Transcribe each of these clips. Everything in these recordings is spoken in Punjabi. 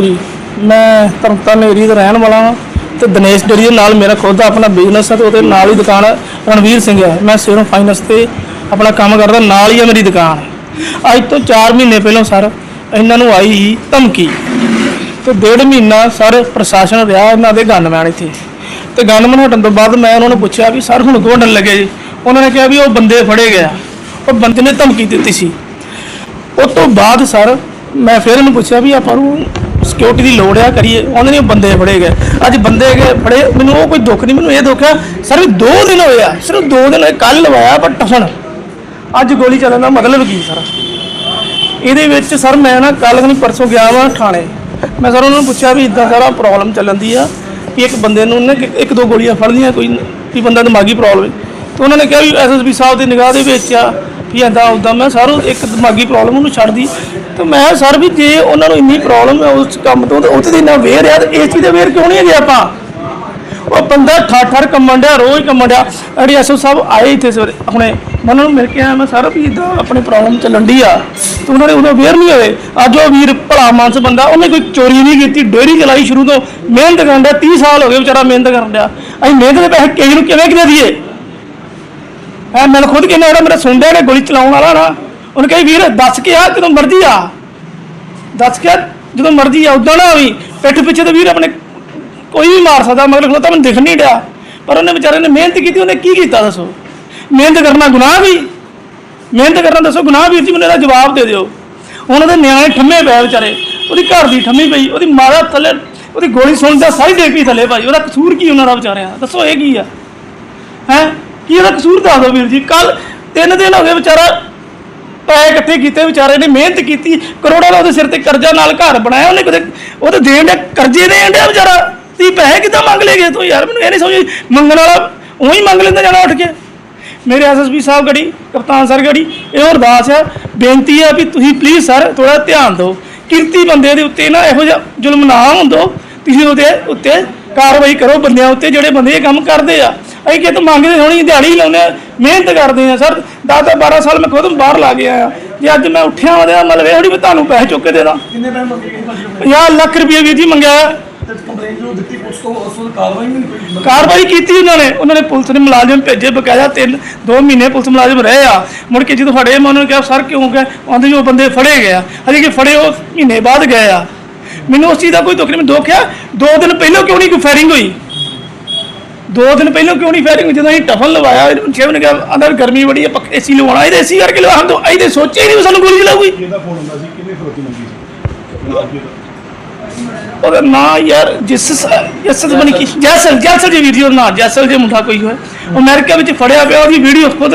ਜੀ। ਮੈਂ ਤਰਨਤਾਰਨ ਏਰੀਆ ਦਾ ਰਹਿਣ ਵਾਲਾ ਹਾਂ ਤੇ ਦਿਨੇਸ਼ ਡੇਰੀ ਦੇ ਨਾਲ ਮੇਰਾ ਖੁਦ ਦਾ ਆਪਣਾ ਬਿਜ਼ਨਸ ਹੈ ਤੇ ਉਹਦੇ ਨਾਲ ਹੀ ਦੁਕਾਨ ਰਣਵੀਰ ਸਿੰਘ ਹੈ। ਮੈਂ ਸੇਰਮ ਫਾਈਨੈਂਸ ਤੇ ਆਪਣਾ ਕੰਮ ਕਰਦਾ, ਨਾਲ ਹੀ ਹੈ ਮੇਰੀ ਦੁਕਾਨ। ਅੱਜ ਤੋਂ 4 ਮਹੀਨੇ ਪਹਿਲਾਂ ਸਰ ਇਹਨਾਂ ਨੂੰ ਆਈ ਸੀ ਧਮਕੀ ਤੇ ਡੇਢ ਮਹੀਨਾ ਸਰ ਪ੍ਰਸ਼ਾਸਨ ਰਿਹਾ ਇਹਨਾਂ ਦੇ ਗਨਮੈਨ ਇੱਥੇ। ਤੇ ਗਨਮੈਨ ਹਟਣ ਤੋਂ ਬਾਅਦ ਮੈਂ ਉਹਨਾਂ ਨੂੰ ਪੁੱਛਿਆ ਵੀ ਸਰ ਹੁਣ ਕੋਣ ਲੱਗੇ ਜੀ? ਉਹਨਾਂ ਨੇ ਕਿਹਾ ਵੀ ਉਹ ਬੰਦੇ ਫੜੇ ਗਿਆ ਉਹ ਬੰਦੇ ਨੇ ਧਮਕੀ ਦਿੱਤੀ ਸੀ। ਉਸ ਤੋਂ ਬਾਅਦ ਸਰ ਮੈਂ ਫਿਰ ਇਹਨੂੰ ਪੁੱਛਿਆ ਵੀ ਆਪਾਂ ਨੂੰ ਸਿਕਿਉਰਿਟੀ ਦੀ ਲੋੜ ਆ, ਕਰੀਏ। ਉਹਨੇ ਨੇ ਬੰਦੇ ਫੜੇ ਗਏ। ਅੱਜ ਬੰਦੇ ਗਏ ਫੜੇ, ਮੈਨੂੰ ਉਹ ਕੋਈ ਦੁੱਖ ਨਹੀਂ, ਮੈਨੂੰ ਇਹ ਦੁੱਖ ਆ, ਸਰ, ਵੀ 2 ਦਿਨ ਹੋਏ ਆ। ਸਿਰਫ 2 ਦਿਨ ਹੋਏ ਕੱਲ ਲਵਾਇਆ ਪਰ ਟਸਣ ਅੱਜ ਗੋਲੀ ਚੱਲਣ ਦਾ ਮਤਲਬ ਕੀ, ਸਰ? ਇਹਦੇ ਵਿੱਚ, ਸਰ, ਮੈਂ ਨਾ ਕੱਲ ਨਹੀਂ, ਪਰਸੋਂ ਗਿਆ ਵਾਂ ਥਾਣੇ। ਮੈਂ, ਸਰ, ਉਹਨਾਂ ਨੂੰ ਪੁੱਛਿਆ ਵੀ ਇਦਾਂ, ਸਾਰਾ ਪ੍ਰੋਬਲਮ ਚੱਲਣ ਦੀ ਆ, ਵੀ ਇੱਕ ਬੰਦੇ ਨੂੰ ਨਾ ਇੱਕ ਦੋ ਗੋਲੀਆਂ ਫੜ ਲਈਆਂ ਕੋਈ ਵੀ ਬੰਦਾ ਦਿਮਾਗੀ ਪ੍ਰੋਬਲਮ ਹੈ ਤੇ ਉਹਨਾਂ ਨੇ ਕਿਹਾ ਵੀ ਐਸਐਸਪੀ ਸਾਹਿਬ ਦੀ ਨਿਗਾਹ ਦੇ ਵਿੱਚ ਆ ਵੀ ਏਦਾਂ ਉਦਾਂ ਮੈਂ ਸਰ ਉਹ ਇੱਕ ਦਿਮਾਗੀ ਪ੍ਰੋਬਲਮ ਉਹਨੂੰ ਛੱਡਦੀ। ਤੇ ਮੈਂ ਸਰ ਵੀ ਜੇ ਉਹਨਾਂ ਨੂੰ ਇੰਨੀ ਪ੍ਰੋਬਲਮ ਹੈ ਉਸ ਕੰਮ ਤੋਂ, ਤੇ ਉੱਥੇ ਦੀ ਨਾ ਵੇਰ ਆ, ਤੇ ਇਸ ਚੀਜ਼ ਦੇ ਵੇਰ ਕਿਉਂ ਨਹੀਂ ਹੈਗੇ ਆਪਾਂ? ਉਹ ਬੰਦਾ ਠਾਠ ਠਾਠ ਕੰਮਣ ਡਿਆ ਰੋਜ਼ ਕੰਮਣ ਡਿਆ ਅੜੀ ਐਸਓ ਸਾਹਿਬ ਆਏ ਇੱਥੇ ਸਵੇਰੇ, ਹੁਣੇ। ਮੈਂ ਉਹਨਾਂ ਨੂੰ ਮਿਲ ਕੇ ਆਇਆ, ਮੈਂ ਸਾਰਾ, ਵੀ ਇਦਾਂ ਆਪਣੇ ਪ੍ਰੋਬਲਮ ਚੱਲਣ ਡਈ ਆ, ਤੇ ਉਹਨਾਂ ਨੇ ਉਦੋਂ ਅਵੇਅਰ ਨਹੀਂ ਹੋਏ। ਅੱਜ ਉਹ ਵੀਰ ਭਲਾ ਮਾਨਸ ਬੰਦਾ, ਉਹਨੇ ਕੋਈ ਚੋਰੀ ਨਹੀਂ ਕੀਤੀ ਡੇਰੀ ਚਲਾਈ ਸ਼ੁਰੂ ਤੋਂ। ਮਿਹਨਤ ਕਰਨ ਡਿਆ 30 ਸਾਲ ਹੋ ਗਏ ਵਿਚਾਰਾ ਮਿਹਨਤ ਕਰਨ ਡਿਆ। ਅਸੀਂ ਮਿਹਨਤ ਦੇ ਪੈਸੇ ਕਿਸੇ ਨੂੰ ਕਿਵੇਂ ਕਿਵੇਂ ਦਈਏ? ਐ ਮੈਨੂੰ ਖੁਦ ਕਹਿੰਦਾ ਜਿਹੜਾ ਮੇਰਾ ਸੁਣਦਾ ਨੇ ਗੋਲੀ ਚਲਾਉਣ ਵਾਲਾ ਨਾ। ਉਹਨੇ ਕਹੀ ਵੀਰ ਦੱਸ ਕੇ ਆ ਜਦੋਂ ਮਰਜ਼ੀ ਆ। ਦੱਸ ਕੇ ਆ, ਜਦੋਂ ਮਰਜ਼ੀ ਆ ਉਦਾਂ ਨਾ ਵੀ ਪਿੱਠ ਪਿੱਛੇ ਤੇ ਵੀਰ ਆਪਣੇ ਕੋਈ ਵੀ ਮਾਰ ਸਕਦਾ ਮਗਰ ਖਲੋਤਾ ਮੈਨੂੰ ਦਿਖ ਨਹੀਂ ਡਿਆ ਪਰ ਉਹਨੇ ਵਿਚਾਰੇ ਨੇ ਮਿਹਨਤ ਕੀਤੀ ਉਹਨੇ ਕੀ ਕੀਤਾ ਦੱਸੋ? ਮਿਹਨਤ ਕਰਨਾ ਗੁਨਾਹ ਵੀ ਮਿਹਨਤ ਕਰਨਾ ਦੱਸੋ ਗੁਨਾਹ ਵੀਰ ਜੀ ਮੈਨੂੰ ਇਹਦਾ ਜਵਾਬ ਦੇ ਦਿਓ। ਉਹਨਾਂ ਦੇ ਨਿਆਣੇ ਠੰਮੇ ਪਏ ਵਿਚਾਰੇ। ਉਹਦੀ ਘਰ ਦੀ ਠੰਮੀ ਪਈ ਉਹਦੀ ਮਾਤਾ ਥੱਲੇ ਉਹਦੀ ਗੋਲੀ ਸੁਣਦਾ ਸਾਰੀ ਡੇਗ ਥੱਲੇ ਭਾਈ ਉਹਦਾ ਕਸੂਰ ਕੀ ਉਹਨਾਂ ਦਾ ਵਿਚਾਰਿਆਂ ਦੱਸੋ ਇਹ ਕੀ ਆ? ਹੈ? ਕੀ ਉਹਦਾ ਕਸੂਰ ਦੱਸ ਦਿਓ ਵੀਰ ਜੀ? ਕੱਲ ਤਿੰਨ ਦਿਨ ਹੋ ਗਏ ਵਿਚਾਰਾ ਪੈਸੇ ਇਕੱਠੇ ਕੀਤੇ, ਵਿਚਾਰੇ ਨੇ ਮਿਹਨਤ ਕੀਤੀ, ਕਰੋੜਾਂ ਦਾ ਉਹਦੇ ਸਿਰ ਤੇ ਕਰਜ਼ਾ ਨਾਲ ਘਰ ਬਣਾਇਆ, ਉਹਨੇ ਕਦੇ ਉਹ ਤੇ ਦੇਣ ਦੇ ਕਰਜ਼ੇ ਦੇਣ ਡਿਆ ਵਿਚਾਰਾ। ਤੀ ਪੈਸੇ ਕਿੱਦਾਂ ਮੰਗ ਲੇਗੇ ਤੂੰ ਯਾਰ? ਮੈਨੂੰ ਇਹ ਨਹੀਂ ਸਮਝ, ਮੰਗਣ ਵਾਲਾ ਉਹੀ ਮੰਗ ਲੈਂਦਾ ਜਾਣਾ ਉੱਠ ਕੇ। ਮੇਰੇ ਐਸਐਸਪੀ ਸਾਹਿਬ ਗੜੀ, ਕਪਤਾਨ ਸਰ ਗੜੀ, ਇਹ ਅਰਦਾਸ ਆ ਬੇਨਤੀ ਆ ਵੀ ਤੁਸੀਂ ਪਲੀਜ਼ ਸਰ ਥੋੜਾ ਧਿਆਨ ਦਿਓ। ਕਿਰਤੀ ਬੰਦੇ ਦੇ ਉੱਤੇ ਨਾ ਇਹੋ ਜਿਹਾ ਜ਼ੁਲਮ ਨਾ ਹੁੰਦੋ ਤੁਸੀਂ ਉਹਦੇ ਉੱਤੇ ਕਾਰਵਾਈ ਕਰੋ ਬੰਦਿਆਂ ਉੱਤੇ ਜਿਹੜੇ ਬੰਦੇ ਇਹ ਕੰਮ ਕਰਦੇ ਆ। ਅਸੀਂ ਕਿਤੇ ਮੰਗਦੇ ਹੋਣੀ ਦਿਹਾੜੀ ਲਾਉਂਦੇ ਆ ਮਿਹਨਤ ਕਰਦੇ ਆ। ਸਰ 10 12 ਸਾਲ ਮੈਂ ਖੁਦ ਬਾਹਰ ਲਾ ਗਿਆ ਆ ਜੇ ਅੱਜ ਮੈਂ ਉੱਠਿਆ ਉਹਦਾ ਮਤਲਬ ਇਹ ਥੋੜੀ ਵੀ ਤੁਹਾਨੂੰ ਪੈਸੇ ਚੁੱਕ ਕੇ ਦੇ ਦਾਂ ਕਿੰਨੇ ਪੈਸੇ ਮੰਗੇ ਗਏ ਭਾਜੀ 50 ਲੱਖ ਰੁਪਏ ਵੀਰ ਜੀ ਮੰਗਿਆ ਕਾਰਵਾਈ ਕੀਤੀ ਉਹਨਾਂ ਨੇ। ਉਹਨਾਂ ਨੇ ਪੁਲਿਸ ਨੇ ਮੁਲਾਜ਼ਮ ਭੇਜੇ ਬਕਾਇਆ ਤਿੰਨ ਦੋ ਮਹੀਨੇ ਪੁਲਿਸ ਮੁਲਾਜ਼ਮ ਰਹੇ ਆ। ਮੁੜ ਕੇ ਜਦੋਂ ਫੜੇ ਮੈਂ ਉਹਨਾਂ ਨੂੰ ਕਿਹਾ ਸਰ ਕਿਉਂ ਗਏ? ਆਂਦੇ ਜੋ ਬੰਦੇ ਫੜੇ ਗਏ ਆ। ਹਜੇ ਕਿ ਫੜੇ ਉਹ ਮਹੀਨੇ ਬਾਅਦ ਗਏ ਆ। ਮੈਨੂੰ ਉਸ ਚੀਜ਼ ਦਾ ਕੋਈ ਦੁੱਖ ਨਹੀਂ ਮੈਨੂੰ ਦੁੱਖ ਆ ਦੋ ਦਿਨ ਪਹਿਲਾਂ ਕਿਉਂ ਨਹੀਂ ਕੋਈ ਫਾਇਰਿੰਗ ਹੋਈ? ਦੋ ਦਿਨ ਪਹਿਲਾਂ ਕਿਉਂ ਨਹੀਂ ਫਾਇਰਿੰਗ ਜਦੋਂ ਅਸੀਂ ਟਫਨ ਲਵਾਇਆ ਛੇ ਨੇ ਕਿਹਾ ਅੰਦਰ ਗਰਮੀ ਬੜੀ ਹੈ ਪੱਕੇ ਏਸੀ ਲਵਾਉਣਾ ਇਹਦੇ ਏਸੀ ਕਰਕੇ ਲਵਾ ਹਮ ਤਾਂ ਇਹਦੇ ਸੋਚਿਆ ਹੀ ਨਹੀਂ ਸਾਨੂੰ ਗੋਲੀ ਚਲਾਊਗੀ ਇਹਦਾ ਫੋਨ ਹੁੰਦਾ ਸੀ ਕਿੰਨੇ ਫਰੋਤੀ ਮੰਗੀ ਸੀ? ਉਹਦਾ ਨਾਂ ਯਾਰ ਜਿਸ ਜਸਲ ਬਣੀ ਕੀ ਜੈਸਲ ਜੈਸਲ ਜੀ ਵੀਡੀਓ ਨਾ ਜੈਸਲ ਜੇ ਮੁੰਡਾ ਕੋਈ ਹੋਏ। ਉਹ ਅਮਰੀਕਾ ਵਿੱਚ ਫੜਿਆ ਪਿਆ ਉਹਦੀ ਵੀਡੀਓ ਖੁਦ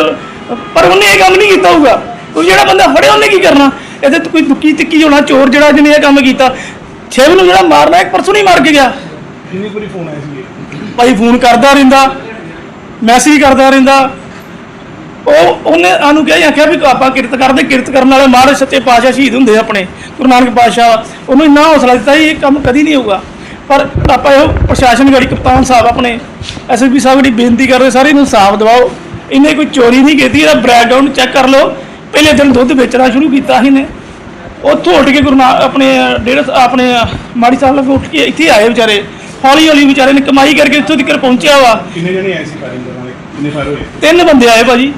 ਪਰ ਉਹਨੇ ਇਹ ਕੰਮ ਨਹੀਂ ਕੀਤਾ ਹੋਊਗਾ। ਉਹ ਜਿਹੜਾ ਬੰਦਾ ਫੜਿਆ ਉਹਨੇ ਕੀ ਕਰਨਾ? ਇਹਦੇ ਕੋਈ ਦੁੱਕੀ ਤਿੱਕੀ ਹੋਣਾ ਚੋਰ ਜਿਹੜਾ ਜਿਹਨੇ ਇਹ ਕੰਮ ਕੀਤਾ ਛੇਵ ਨੂੰ ਜਿਹੜਾ ਮਾਰਨਾ ਇੱਕ ਪਰਸੋਂ ਨਹੀਂ ਮਾਰ ਕੇ ਗਿਆ। ਕਿੰਨੀ ਵਾਰੀ ਫੋਨ ਆਇਆ ਸੀ? ਭਾਈ ਫੋਨ ਕਰਦਾ ਰਹਿੰਦਾ ਮੈਸੇਜ ਕਰਦਾ ਰਹਿੰਦਾ। ਉਹ ਉਹਨੇ ਸਾਨੂੰ ਕਿਹਾ ਆਖਿਆ ਵੀ ਆਪਾਂ ਕਿਰਤ ਕਰਦੇ ਕਿਰਤ ਕਰਨ ਵਾਲੇ ਮਹਾਰਾਜ ਸੱਚੇ ਪਾਤਸ਼ਾਹ ਸ਼ਹੀਦ ਹੁੰਦੇ ਆ ਆਪਣੇ ਗੁਰੂ ਨਾਨਕ ਪਾਤਸ਼ਾਹ। ਉਹਨੂੰ ਇੰਨਾ ਹੌਸਲਾ ਦਿੱਤਾ ਸੀ ਇਹ ਕੰਮ ਕਦੀ ਨਹੀਂ ਹੋਊਗਾ। ਪਰ ਆਪਾਂ ਇਹੋ ਪ੍ਰਸ਼ਾਸਨ ਗੜੀ ਕਪਤਾਨ ਸਾਹਿਬ ਆਪਣੇ ਐਸਐਸਪੀ ਸਾਹਿਬ ਦੀ ਬੇਨਤੀ ਕਰਦੇ ਸਾਰੇ ਨੂੰ ਇਨਸਾਫ ਦਿਵਾਓ। ਇਹਨੇ ਕੋਈ ਚੋਰੀ ਨਹੀਂ ਕੀਤੀ ਇਹਦਾ ਬੈਕਗ੍ਰਾਉਂਡ ਚੈੱਕ ਕਰ ਲਓ। ਪਹਿਲੇ ਦਿਨ ਦੁੱਧ ਵੇਚਣਾ ਸ਼ੁਰੂ ਕੀਤਾ ਸੀ ਨੇ ਉੱਥੋਂ ਉੱਠ ਕੇ ਗੁਰੂ ਨਾਨਕ ਆਪਣੇ ਡੇਢ ਆਪਣੇ ਮਾੜੀ ਸਾਹਿਬ ਲੋਕ ਉੱਠ ਕੇ ਇੱਥੇ ਆਏ ਵਿਚਾਰੇ। ਹੌਲੀ ਹੌਲੀ ਵਿਚਾਰੇ ਨੇ ਕਮਾਈ ਕਰਕੇ ਇੱਥੋਂ ਤੱਕ ਪਹੁੰਚਿਆ ਵਾ। ਕਿੰਨੇ ਜਣੇ ਆਏ ਸੀ ਫਾਇਰਿੰਗ ਕਰਨ ਵਾਲੇ ਕਿੰਨੇ ਫਾਇਰ ਹੋਏ? ਤਿੰਨ ਬੰਦੇ ਆਏ ਭਾਜੀ।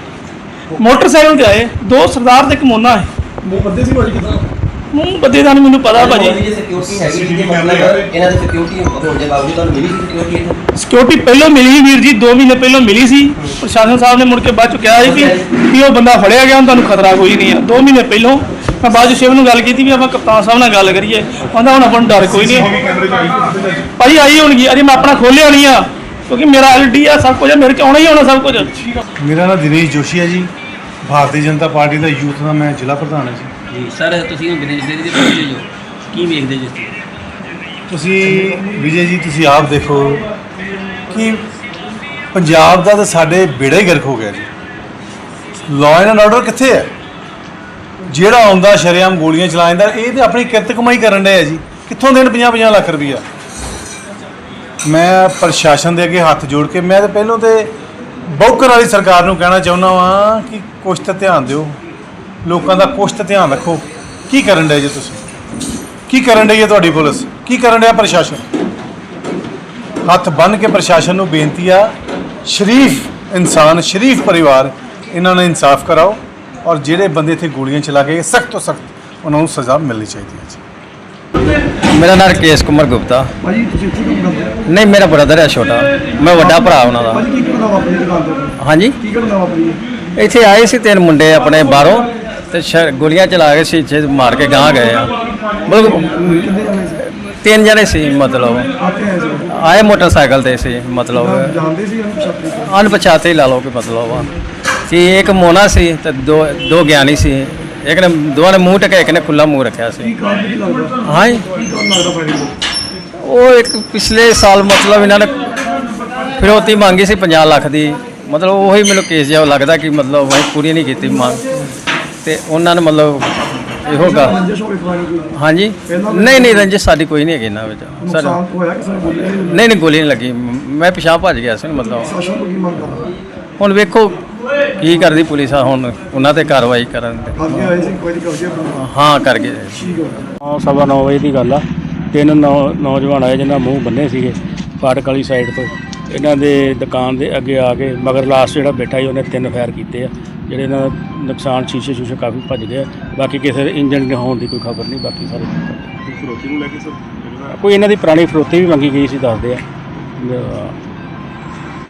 ਮੋਟਰਸਾਈਕਲ ਤੇ ਆਏ। ਦੋ ਸਰਦਾਰ ਤੇ ਇੱਕ ਮੋਨਾ ਹੈ। ਉਹ ਬੰਦੇ ਸੀ ਭਾਜੀ ਕਿਦਾਂ? ਮੂੰਹ ਬੰਦੇ ਦਾ ਨਹੀਂ ਮੈਨੂੰ ਪਤਾ ਭਾਜੀ। ਜੀ ਸਿਕਿਉਰਿਟੀ ਹੈਗੀ ਜੀ ਮਤਲਬ ਇਹਨਾਂ ਦੀ ਸਿਕਿਉਰਿਟੀ ਹੋਣ ਦੇ ਬਾਵਜੂਦ ਤੁਹਾਨੂੰ ਮਿਲੀ ਸਿਕਿਉਰਿਟੀ ਇੱਥੇ? ਸਿਕਿਉਰਿਟੀ ਪਹਿਲਾਂ ਮਿਲੀ ਸੀ ਵੀਰ ਜੀ 2 ਮਹੀਨੇ ਪਹਿਲਾਂ ਮਿਲੀ ਸੀ। ਪ੍ਰਸ਼ਾਸਨ ਸਾਹਿਬ ਨੇ ਮੁੜ ਕੇ ਬਾਅਦ ਚ ਕਿਹਾ ਸੀ ਕਿ ਵੀ ਉਹ ਬੰਦਾ ਫੜਿਆ ਗਿਆ ਹੁਣ ਤੁਹਾਨੂੰ ਖਤਰਾ ਕੋਈ ਨਹੀਂ ਆ। 2 ਮਹੀਨੇ ਪਹਿਲਾਂ ਮੈਂ ਬਾਅਦ ਚ ਸ਼ਿਵ ਨੂੰ ਗੱਲ ਕੀਤੀ ਵੀ ਆਪਾਂ ਕਪਤਾਨ ਸਾਹਿਬ ਨਾਲ ਗੱਲ ਕਰੀਏ। ਕਹਿੰਦਾ ਹੁਣ ਆਪਾਂ ਨੂੰ ਡਰ ਕੋਈ ਨਹੀਂ। ਕੈਮਰੇ ਚ ਆਈ ਭਾਜੀ ਆਈ ਹੋਣਗੀ। ਅਜੇ ਮੈਂ ਆਪਣਾ ਖੋਲਿਆ ਨਹੀਂ ਆ। ਕਿਉਂਕਿ ਮੇਰਾ ਐਲਡੀ ਆ ਸਭ ਕੁਝ ਆ, ਮੇਰੇ ਚ ਆਉਣਾ ਹੀ ਆਉਣਾ ਸਭ ਕੁਝ। ਮੇਰਾ ਨਾਮ ਦਿਨੇਸ਼ ਜੋਸ਼ੀ ਹੈ ਜੀ। ਭਾਰਤੀ ਜਨਤਾ ਪਾਰਟੀ ਦਾ ਯੂਥ ਦਾ ਮੈਂ ਜ਼ਿਲ੍ਹਾ ਪ੍ਰਧਾਨ ਹਾਂ ਜੀ। ਜੀ ਸਰ ਤੁਸੀਂ ਹੁਣ ਗਣੇਸ਼ ਦੇਵੀ ਦੇ ਪਹੁੰਚੇ ਜੋ। ਕੀ ਵੇਖਦੇ ਜੀ ਤੁਸੀਂ? ਤੁਸੀਂ ਵਿਜੇ ਜੀ ਤੁਸੀਂ ਆਪ ਦੇਖੋ ਕਿ ਪੰਜਾਬ ਦਾ ਤਾਂ ਸਾਡੇ ਬੇੜਾ ਹੀ ਗਰਕ ਹੋ ਗਿਆ ਜੀ। ਲਾਅ ਐਂਡ ਆਰਡਰ ਕਿੱਥੇ ਹੈ? ਜਿਹੜਾ ਆਉਂਦਾ ਸ਼ਰੇਆਮ ਗੋਲੀਆਂ ਚਲਾ ਜਾਂਦਾ, ਇਹ ਤੇ ਆਪਣੀ ਕਿਰਤ ਕਮਾਈ ਕਰਨ ਡਿਆ ਜੀ। ਕਿੱਥੋਂ ਦੇਣ 50 50 ਲੱਖ ਰੁਪਈਆ? ਮੈਂ ਪ੍ਰਸ਼ਾਸਨ ਦੇ ਅੱਗੇ ਹੱਥ ਜੋੜ ਕੇ, ਮੈਂ ਤਾਂ ਪਹਿਲਾਂ ਤੇ ਬੌਕਰ ਵਾਲੀ ਸਰਕਾਰ ਨੂੰ ਕਹਿਣਾ ਚਾਹੁੰਦਾ ਵਾਂ ਕਿ ਕੁਛ ਤਾਂ ਧਿਆਨ ਦਿਓ। ਲੋਕਾਂ ਦਾ ਕੁਛ ਤਾਂ ਧਿਆਨ ਰੱਖੋ। ਕੀ ਕਰਨ ਡਏ ਜੀ ਤੁਸੀਂ? ਕੀ ਕਰਨ ਰਹੀ ਹੈ ਤੁਹਾਡੀ ਪੁਲਿਸ? ਕੀ ਕਰਨ ਡਿਆ ਪ੍ਰਸ਼ਾਸਨ? ਹੱਥ ਬੰਨ ਕੇ ਪ੍ਰਸ਼ਾਸਨ ਨੂੰ ਬੇਨਤੀ ਆ, ਸ਼ਰੀਫ ਇਨਸਾਨ, ਸ਼ਰੀਫ ਪਰਿਵਾਰ, ਇਹਨਾਂ ਨੇ ਇਨਸਾਫ ਕਰਾਓ। ਔਰ ਜਿਹੜੇ ਬੰਦੇ ਇੱਥੇ ਗੋਲੀਆਂ ਚਲਾ ਕੇ ਸਖਤ ਤੋਂ ਸਖਤ ਉਹਨਾਂ ਨੂੰ ਸਜ਼ਾ ਮਿਲਣੀ ਚਾਹੀਦੀ ਹੈ ਜੀ। ਮੇਰਾ ਨਾਮ ਰਕੇਸ਼ ਕੁਮਾਰ ਗੁਪਤਾ। ਭਾਜੀ ਤੁਸੀਂ ਇੱਥੇ ਕੰਮ ਕਰਦੇ ਹੋ? ਨਹੀਂ ਮੇਰਾ ਬ੍ਰਦਰ ਹੈ ਛੋਟਾ। ਮੈਂ ਵੱਡਾ ਭਰਾ ਉਹਨਾਂ ਦਾ। ਭਾਜੀ ਕੀ ਘਟਨਾ ਵਾਪਰੀ ਦੁਕਾਨ ਤੇ ਹਾਂਜੀ? ਕੀ ਘਟਨਾ ਵਾਪਰੀ ਹੈ? ਇੱਥੇ ਆਏ ਸੀ ਤਿੰਨ ਮੁੰਡੇ ਆਪਣੇ ਬਾਹਰੋਂ ਤੇ ਗੋਲੀਆਂ ਚਲਾ ਕੇ ਸ਼ੀਸ਼ੇ ਮਾਰ ਕੇ ਗਾਂ ਗਏ ਆ। ਮਤਲਬ ਤਿੰਨ ਜਣੇ ਸੀ ਮਤਲਬ। ਆਏ ਮੋਟਰਸਾਈਕਲ ਤੇ ਸੀ ਮਤਲਬ। ਜਾਣਦੇ ਸੀ ਉਹਨੂੰ ਛਾਤੀ ਅਣਪਛਾਤੇ ਹੀ ਲਾ ਲਓ ਕਿ ਮਤਲਬ ਆ। ਸੀ ਇੱਕ ਮੋਨਾ ਸੀ ਤੇ ਦੋ ਦੋ ਗਿਆਨੀ ਸੀ। ਇੱਕ ਨੇ ਦੋਵਾਂ ਨੇ ਮੂੰਹ ਟਕਿਆ ਇੱਕ ਨੇ ਖੁੱਲਾ ਮੂੰਹ ਰੱਖਿਆ ਸੀ। ਹਾਂ ਜੀ। ਉਹ ਇੱਕ ਪਿਛਲੇ ਸਾਲ ਮਤਲਬ ਇਹਨਾਂ ਨੇ ਫਿਰੌਤੀ ਮੰਗੀ ਸੀ 50 ਲੱਖ ਦੀ। ਮਤਲਬ ਉਹੀ ਮੈਨੂੰ ਕੇਸ ਜਿਹਾ ਲੱਗਦਾ ਕਿ ਮਤਲਬ ਅਸੀਂ ਪੂਰੀ ਨਹੀਂ ਕੀਤੀ ਮੰਗ। ਤੇ ਉਹਨਾਂ ਨੇ ਮਤਲਬ ਇਹੋ ਗਾ ਹਾਂਜੀ। ਨਹੀਂ ਨਹੀਂ ਰੰਜਿਸ਼ ਸਾਡੀ ਕੋਈ ਨਹੀਂ ਹੈਗੀ ਇਹਨਾਂ ਵਿੱਚ। ਸਰ ਨਹੀਂ ਨਹੀਂ ਗੋਲੀ ਨਹੀਂ ਲੱਗੀ। ਮੈਂ ਪਿਛਾਂ ਭੱਜ ਗਿਆ ਸੀ ਮਤਲਬ। ਹੁਣ ਵੇਖੋ ਕੀ ਕਰਦੀ ਪੁਲਿਸ ਆ ਹੁਣ? ਉਹਨਾਂ ਤੇ ਕਾਰਵਾਈ ਕਰਨ ਦੇ। ਸੀ ਕੋਈ ਕਬਜ਼ੇ ਆਪਣਾ ਹਾਂ ਕਰ ਗਏ। ਠੀਕ ਹੋ ਨੌ ਸਵਾ ਨੌ ਵਜੇ ਦੀ ਗੱਲ ਆ। ਤਿੰਨ ਨੌ ਨੌਜਵਾਨ ਆਏ ਜਿਨ੍ਹਾਂ ਮੂੰਹ ਬੰਨੇ ਸੀਗੇ ਫਾਟਕ ਵਾਲੀ ਸਾਈਡ ਤੋਂ। ਇਹਨਾਂ ਦੇ ਦੁਕਾਨ ਦੇ ਅੱਗੇ ਆ ਕੇ ਮਗਰ ਲਾਸਟ ਜਿਹੜਾ ਬੈਠਾ ਸੀ ਉਹਨੇ ਤਿੰਨ ਫਾਇਰ ਕੀਤੇ ਆ। ਜਿਹੜੇ ਇਹਨਾਂ ਦਾ ਨੁਕਸਾਨ ਸ਼ੀਸ਼ੇ ਸ਼ੂਸ਼ੇ ਕਾਫੀ ਭੱਜ ਗਏ ਆ। ਬਾਕੀ ਕਿਸੇ ਦੇ ਇੰਜਨ ਦੇ ਹੋਣ ਦੀ ਕੋਈ ਖਬਰ ਨਹੀਂ ਬਾਕੀ ਸਾਰੇ। ਫਰੋਤੀ ਨੂੰ ਲੈ ਕੇ ਸਰ? ਕੋਈ ਇਹਨਾਂ ਦੀ ਪੁਰਾਣੀ ਫਰੋਤੀ ਵੀ ਮੰਗੀ ਗਈ ਸੀ ਦੱਸਦੇ ਆ।